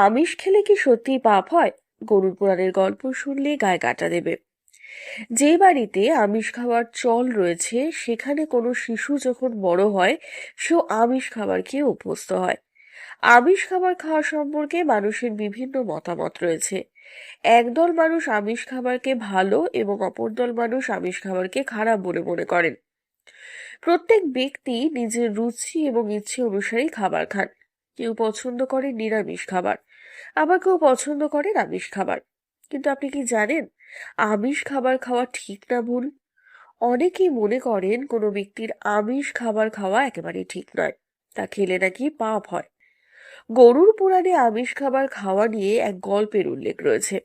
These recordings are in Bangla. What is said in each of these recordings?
আমিষ খেলে কি সত্যিই পাপ হয়? গরুর পুরাণের গল্প শুনলে গায়ে কাটা দেবে। যে বাড়িতে আমিষ খাওয়ার চল রয়েছে, সেখানে কোনো শিশু যখন বড় হয়, সেও আমিষ খাবার খেয়ে অভ্যস্ত হয়। আমিষ খাবার খাওয়া সম্পর্কে মানুষের বিভিন্ন মতামত রয়েছে। একদল মানুষ আমিষ খাবারকে ভালো এবং অপর দল মানুষ আমিষ খাবারকে খারাপ বলে মনে করেন। প্রত্যেক ব্যক্তি নিজের রুচি এবং ইচ্ছে অনুসারেই খাবার খান। কেউ পছন্দ করে নিরামিষ খাবার, আবার কেউ পছন্দ করেন আমিষ খাবার। কিন্তু আপনি কি জানেন, আমিষ খাবার খাওয়া ঠিক না ভুল? অনেকেই মনে করেন কোনো ব্যক্তির আমিষ খাবার খাওয়া একেবারেই ঠিক নয়, তা খেলে নাকি পাপ হয়। গরুর পুরাণে আমিষ খাবার খাওয়া নিয়ে এক গল্পের উল্লেখ রয়েছে।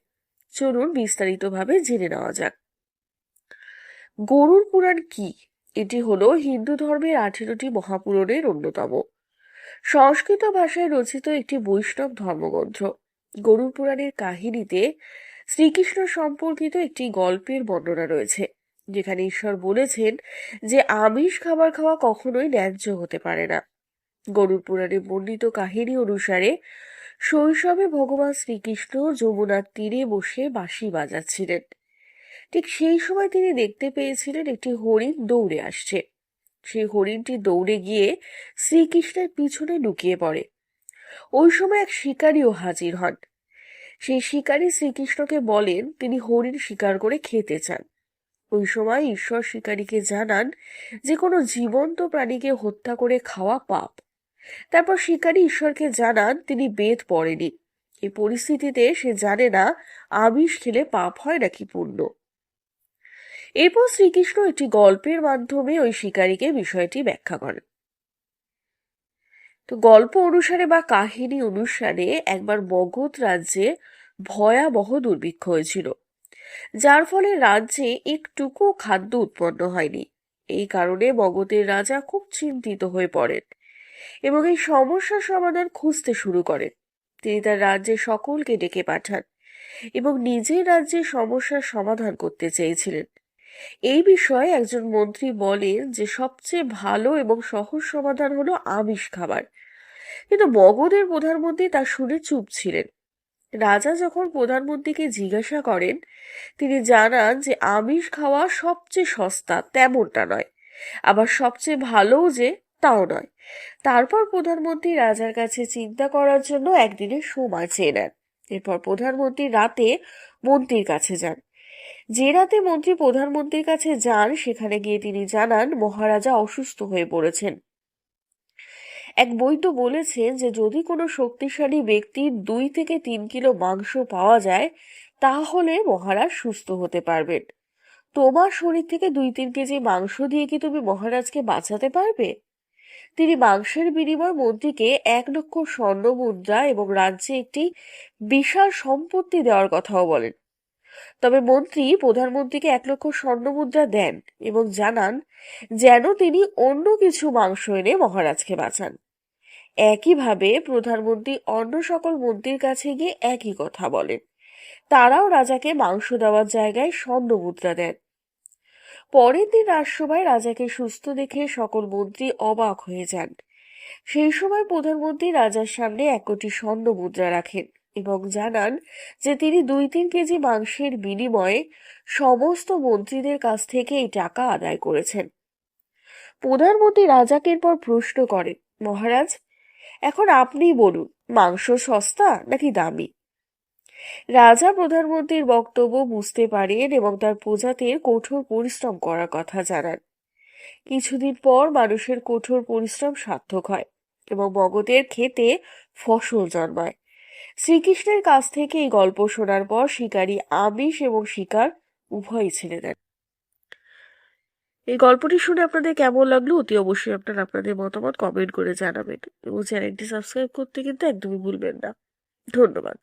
চলুন বিস্তারিতভাবে জেনে নেওয়া যাক। গরুর পুরাণ কি? এটি হলো হিন্দু ধর্মের আঠেরোটি মহাপুরাণের অন্যতম। সংস্কৃত ভাষায় রচিত একটি বৈষ্ণব ধর্মগ্রন্থ। গরুর পুরাণের কাহিনীতে শ্রীকৃষ্ণ সম্পর্কিত একটি গল্পের বর্ণনা রয়েছে, যেখানে ঈশ্বর বলেছেন যে আমিষ খাবার খাওয়া কখনোই ন্যায্য হতে পারে না। গরুর পুরাণে বর্ণিত কাহিনী অনুসারে শৈশবে ভগবান শ্রীকৃষ্ণ যমুনার তীরে বসে বাঁশি বাজাচ্ছিলেন। ঠিক সেই সময় তিনি দেখতে পেয়েছিলেন একটি হরিণ দৌড়ে আসছে। সেই হরিণটি দৌড়ে গিয়ে শ্রীকৃষ্ণের পিছনে লুকিয়ে পড়ে। ওই সময় এক শিকারীও হাজির হন। সেই শিকারী শ্রীকৃষ্ণকে বলেন, তিনি হরিণ শিকার করে খেতে চান। ওই সময় ঈশ্বর শিকারীকে জানান যে, কোনো জীবন্ত প্রাণীকে হত্যা করে খাওয়া পাপ। তারপর শিকারী ঈশ্বরকে জানান, তিনি বেদ পড়েনি। এই পরিস্থিতিতে সে জানে না, আমিষ খেলে পাপ হয় নাকি পুণ্য। এরপর শ্রীকৃষ্ণ একটি গল্পের মাধ্যমে ওই শিকারীকে বিষয়টি ব্যাখ্যা করেন। তো গল্প অনুসারে বা কাহিনী অনুসারে একবার মগধ রাজ্যে ভয়াবহ দুর্ভিক্ষ হয়েছিল, যার ফলে রাজ্যে একটুকু খাদ্য উৎপন্ন হয়নি। এই কারণে মগধের রাজা খুব চিন্তিত হয়ে পড়েন এবং এই সমস্যার সমাধান খুঁজতে শুরু করেন। তিনি তার রাজ্যের সকলকে ডেকে পাঠান এবং নিজের রাজ্যে সমস্যার সমাধান করতে চেয়েছিলেন। এই বিষয়ে একজন মন্ত্রী বলেন যে সবচেয়ে ভালো এবং সহজ সমাধান হলো আমিষ খাবার। কিন্তু মগধের প্রধানমন্ত্রী তা শুনে চুপ ছিলেন। রাজা যখন প্রধানমন্ত্রীকে জিজ্ঞাসা করেন, তিনি জানান যে আমিষ খাওয়া সবচেয়ে সস্তা, তেমনটা নয়। আবার সবচেয়ে ভালোও যে তাও নয়। তারপর প্রধানমন্ত্রী রাজার কাছে চিন্তা করার জন্য একদিনের সময় চেয়ে নেন। এরপর প্রধানমন্ত্রী রাতে মন্ত্রীর কাছে যান। যে রাতে মন্ত্রী প্রধানমন্ত্রীর কাছে যান, সেখানে গিয়ে তিনি জানান মহারাজা অসুস্থ হয়ে পড়েছেন। এক বৈদ্য বলেছেন যে, যদি কোনো শক্তিশালী ব্যক্তির দুই থেকে তিন কিলো মাংস পাওয়া যায়, তাহলে মহারাজ সুস্থ হতে পারবেন। তোমার শরীর থেকে দুই তিন কেজি মাংস দিয়ে কি তুমি মহারাজকে বাঁচাতে পারবে? তিনি মাংসের বিনিময় মন্ত্রীকে এক লক্ষ স্বর্ণ মুদ্রা এবং রাজ্যে একটি বিশাল সম্পত্তি দেওয়ার কথাও বলেন। তবে মন্ত্রী প্রধানমন্ত্রীকে এক লক্ষ স্বর্ণ মুদ্রা দেন এবং জানান যেন তিনি অন্য কিছু মাংস এনে মহারাজকে বাঁচান। একইভাবে প্রধানমন্ত্রী অন্য সকল মন্ত্রীর কাছে গিয়ে একই কথা বলেন। তারাও রাজাকে মাংস দেওয়ার জায়গায় স্বর্ণ মুদ্রা দেন। পরের দিন রাজসভায় রাজাকে সুস্থ দেখে সকল মন্ত্রী অবাক হয়ে যান। সেই সময় প্রধানমন্ত্রী রাজার সামনে এক কোটি স্বর্ণ মুদ্রা রাখেন। এবং জানান যে তিনি দুই তিন কেজি মাংসের বিনিময়ে সমস্ত মন্ত্রীদের কাছ থেকে এই টাকা আদায় করেছেন। প্রধানমন্ত্রী রাজাকে এরপর প্রশ্ন করেন, মহারাজ, এখন আপনিই বলুন, মাংস সস্তা নাকি দামি? রাজা প্রধানমন্ত্রীর বক্তব্য বুঝতে পারেন এবং তার প্রজাদের কঠোর পরিশ্রম করার কথা জানান। কিছুদিন পর মানুষের কঠোর পরিশ্রম সার্থক হয় এবং মগধের খেতে ফসল জন্মায়। শ্রীকৃষ্ণের কাছ থেকে এই গল্প শোনার পর শিকারী আমিষ এবং শিকার উভয়ই ছেড়ে দেন। এই গল্পটি শুনে আপনাদের কেমন লাগল অতি অবশ্যই আপনারা আপনাদের মতামত কমেন্ট করে জানাবেন। এবং চ্যানেলটি সাবস্ক্রাইব করতে কিন্তু একদমই ভুলবেন না। ধন্যবাদ।